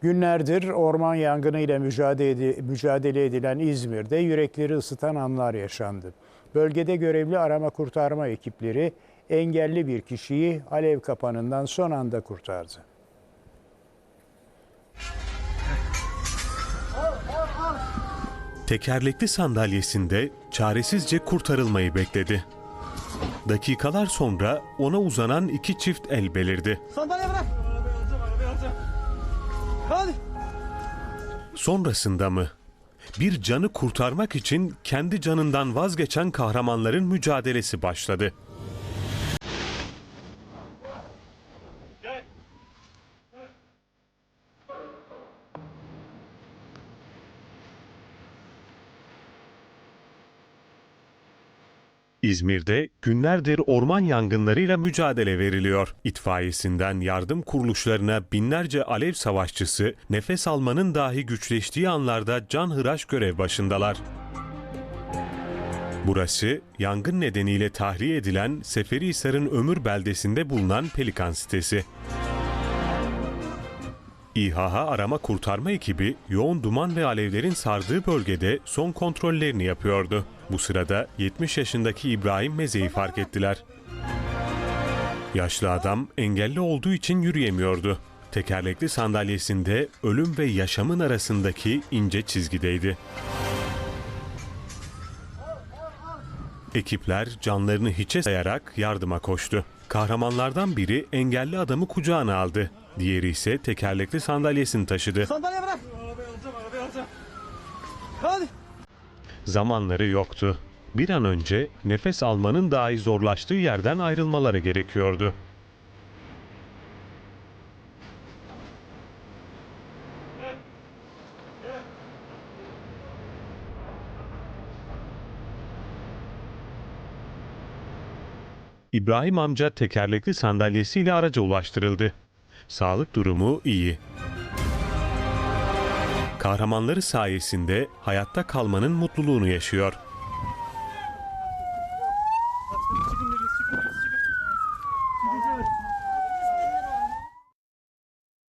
Günlerdir orman yangınıyla mücadele, edi- mücadele edilen İzmir'de yürekleri ısıtan anlar yaşandı. Bölgede görevli arama kurtarma ekipleri engelli bir kişiyi alev kapanından son anda kurtardı. Tekerlekli sandalyesinde çaresizce kurtarılmayı bekledi. Dakikalar sonra ona uzanan iki çift el belirdi. Sandalye bırak. Hadi. Sonrasında mı? Bir canı kurtarmak için kendi canından vazgeçen kahramanların mücadelesi başladı. İzmir'de günlerdir orman yangınlarıyla mücadele veriliyor. İtfaiyesinden yardım kuruluşlarına binlerce alev savaşçısı nefes almanın dahi güçleştiği anlarda canhıraş görev başındalar. Burası yangın nedeniyle tahliye edilen Seferihisar'ın Ömür beldesinde bulunan Pelikan sitesi. İHH arama kurtarma ekibi yoğun duman ve alevlerin sardığı bölgede son kontrollerini yapıyordu. Bu sırada 70 yaşındaki İbrahim Meze'yi fark ettiler. Yaşlı adam engelli olduğu için yürüyemiyordu. Tekerlekli sandalyesinde ölüm ve yaşamın arasındaki ince çizgideydi. Ekipler canlarını hiçe sayarak yardıma koştu. Kahramanlardan biri engelli adamı kucağına aldı. Diğeri ise tekerlekli sandalyesini taşıdı. Sandalye bırak. Hadi. Zamanları yoktu. Bir an önce nefes almanın dahi zorlaştığı yerden ayrılmaları gerekiyordu. İbrahim amca tekerlekli sandalyesiyle araca ulaştırıldı. Sağlık durumu iyi. Kahramanları sayesinde hayatta kalmanın mutluluğunu yaşıyor.